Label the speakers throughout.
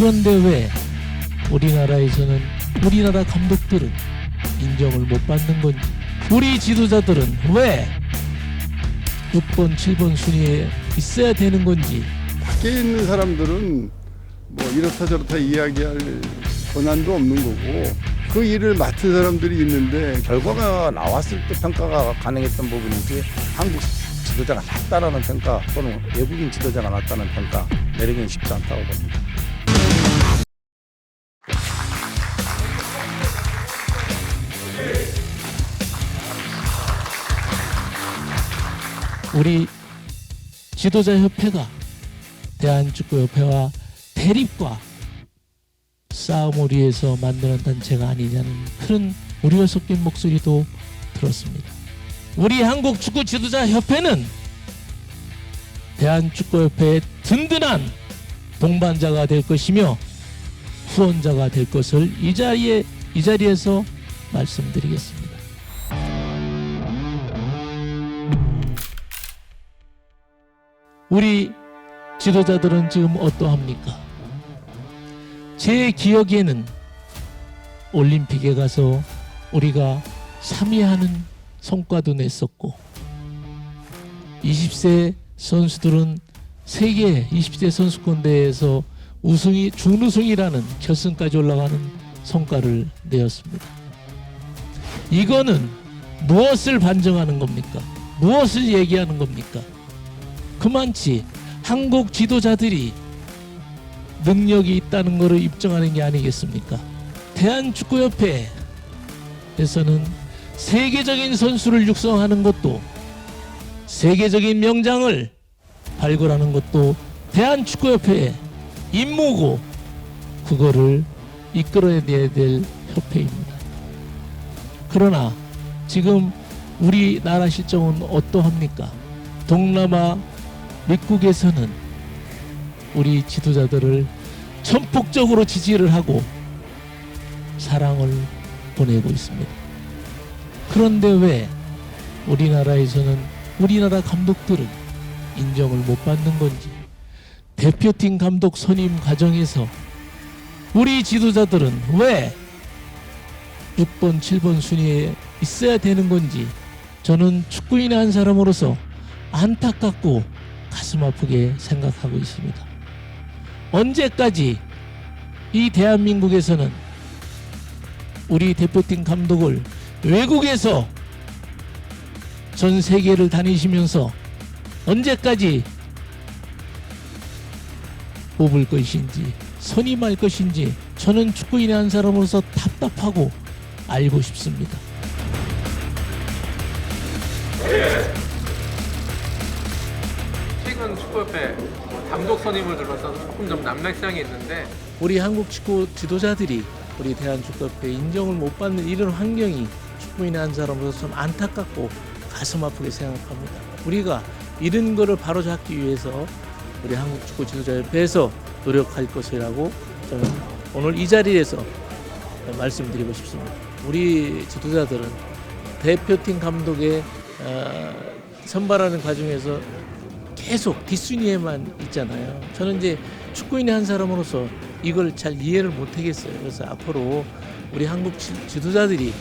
Speaker 1: 그런데 왜 우리나라에서는 우리나라 감독들은 인정을 못 받는 건지 우리 지도자들은 왜 6번, 7번 순위에 있어야 되는 건지
Speaker 2: 밖에 있는 사람들은 뭐 이렇다 저렇다 이야기할 권한도 없는 거고 그 일을 맡은 사람들이 있는데
Speaker 3: 결과가 나왔을 때 평가가 가능했던 부분이지 한국 지도자가 낫다라는 평가 또는 외국인 지도자가 낫다는 평가 내리기는 쉽지 않다고 봅니다.
Speaker 1: 우리 지도자 협회가 대한축구협회와 대립과 싸움을 위해서 만드는 단체가 아니냐는 그런 우려가 섞인 목소리도 들었습니다. 우리 한국 축구 지도자 협회는 대한축구협회의 든든한 동반자가 될 것이며 후원자가 될 것을 이 자리에 이 자리에서 말씀드리겠습니다. 우리 지도자들은 지금 어떠합니까? 제 기억에는 올림픽에 가서 우리가 3위 하는 성과도 냈었고 20세 선수들은 세계 20세 선수권 대회에서 우승이 준우승이라는 결승까지 올라가는 성과를 내었습니다. 이거는 무엇을 반증하는 겁니까? 무엇을 얘기하는 겁니까? 그만치 한국 지도자들이 능력이 있다는 것을 입증하는 게 아니겠습니까? 대한축구협회에서는 세계적인 선수를 육성하는 것도 세계적인 명장을 발굴하는 것도 대한축구협회의 임무고 그거를 이끌어내야 될 협회입니다. 그러나 지금 우리나라 실정은 어떠합니까? 동남아 미국에서는 우리 지도자들을 전폭적으로 지지를 하고 사랑을 보내고 있습니다. 그런데 왜 우리나라에서는 우리나라 감독들은 인정을 못 받는 건지 대표팀 감독 선임 과정에서 우리 지도자들은 왜 6번, 7번 순위에 있어야 되는 건지 저는 축구인의 한 사람으로서 안타깝고 가슴 아프게 생각하고 있습니다. 언제까지 이 대한민국에서는 우리 대표팀 감독을 외국에서 전 세계를 다니시면서 언제까지 뽑을 것인지 선임할 것인지 저는 축구인의 한 사람으로서 답답하고 알고 싶습니다.
Speaker 4: 축구협회 감독 선임을 둘러싸서 조금 좀 난맥상이 있는데
Speaker 1: 우리 한국 축구 지도자들이 우리 대한축구협회 인정을 못 받는 이런 환경이 축구인의 한 사람으로서 좀 안타깝고 가슴 아프게 생각합니다. 우리가 이런 거를 바로잡기 위해서 우리 한국 축구 지도자협회에서 노력할 것이라고 저는 오늘 이 자리에서 말씀드리고 싶습니다. 우리 지도자들은 대표팀 감독의 어, 선발하는 과정에서 계속 뒷순위에만 있잖아요. 저는 이제 축구인의 한 사람으로서 이걸 잘 이해를 못 하겠어요. 그래서 앞으로 우리 한국 지- 지도자들이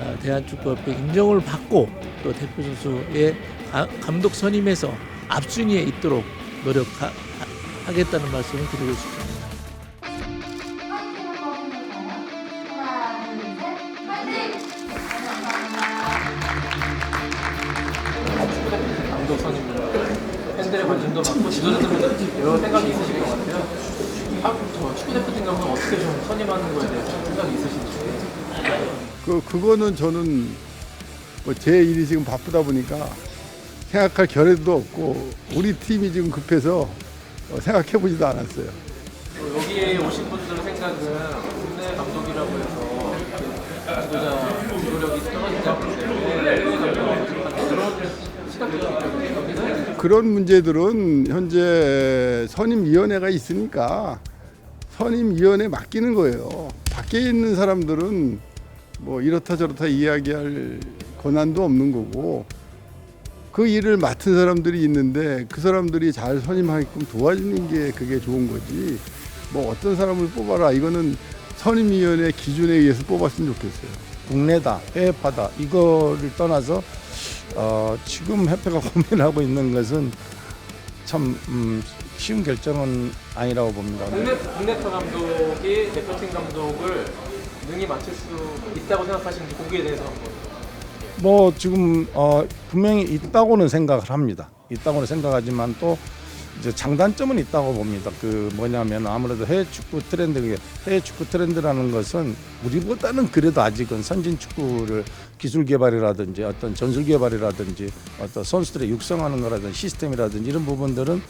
Speaker 1: 아, 대한축구협회 인정을 받고 또 대표 선수의 가- 감독 선임에서 앞순위에 있도록 노력하겠다는 말씀을 드리고 싶습니다.
Speaker 4: 많고 지도자들도 여러 생각이 있으실 것 같아요. 아, 저 축구 대표팀 감독 어떻게 좀 선임하는 거에 대해 좀 생각이 있으신지.
Speaker 2: 그 그거는 저는 뭐 제 일이 지금 바쁘다 보니까 생각할 겨를도 없고 우리 팀이 지금 급해서 어, 생각해 보지도 않았어요.
Speaker 4: 또 여기에 오신 분들의 생각은 국내 감독이라고 해서 지도자 지도력이 떨어지지 않기 때문에 해외 감독한테 그런 시각도 있거든요.
Speaker 2: 그런 문제들은 현재 선임위원회가 있으니까 선임위원회 맡기는 거예요. 밖에 있는 사람들은 뭐 이렇다 저렇다 이야기할 권한도 없는 거고 그 일을 맡은 사람들이 있는데 그 사람들이 잘 선임하게끔 도와주는 게 그게 좋은 거지 뭐 어떤 사람을 뽑아라 이거는 선임위원회 기준에 의해서 뽑았으면 좋겠어요.
Speaker 3: 국내다, 해외파다 이거를 떠나서 어, 지금 협회가 고민하고 있는 것은 참 음, 쉬운 결정은 아니라고 봅니다.
Speaker 4: 국내 국내파 감독이 대표팀 감독을 능히 맡을 수 있다고 생각하시는지 거기에 대해서 한번.
Speaker 3: 뭐 지금 어, 분명히 있다고는 생각을 합니다. 있다고는 생각하지만 또 이제 장단점은 있다고 봅니다. 그 뭐냐면 아무래도 해외 축구 트렌드, 해외 축구 트렌드라는 것은 우리보다는 그래도 아직은 선진 축구를 기술 개발이라든지 어떤 전술 개발이라든지 어떤 선수들의 육성하는 거라든지 시스템이라든지 이런 부분들은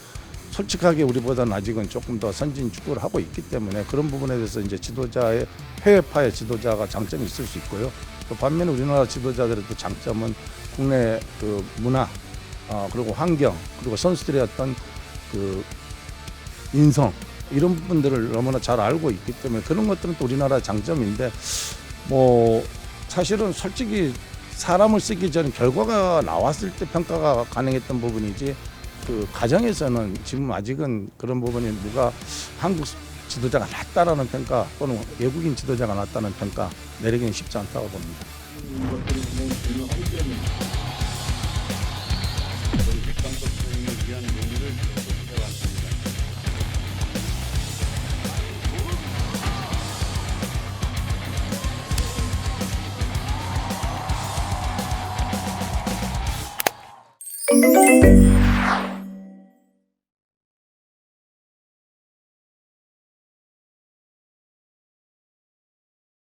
Speaker 3: 솔직하게 우리보다는 아직은 조금 더 선진 축구를 하고 있기 때문에 그런 부분에 대해서 이제 지도자의 해외파의 지도자가 장점이 있을 수 있고요. 또 반면에 우리나라 지도자들의 또 장점은 국내 그 문화 어, 그리고 환경 그리고 선수들의 어떤 그 인성 이런 부분들을 너무나 잘 알고 있기 때문에 그런 것들은 또 우리나라 장점인데 뭐 사실은 솔직히 사람을 쓰기 전 결과가 나왔을 때 평가가 가능했던 부분이지 그 가정에서는 지금 아직은 그런 부분이 누가 한국 지도자가 낫다라는 평가 또는 외국인 지도자가 낫다는 평가 내리기는 쉽지 않다고 봅니다.
Speaker 5: Música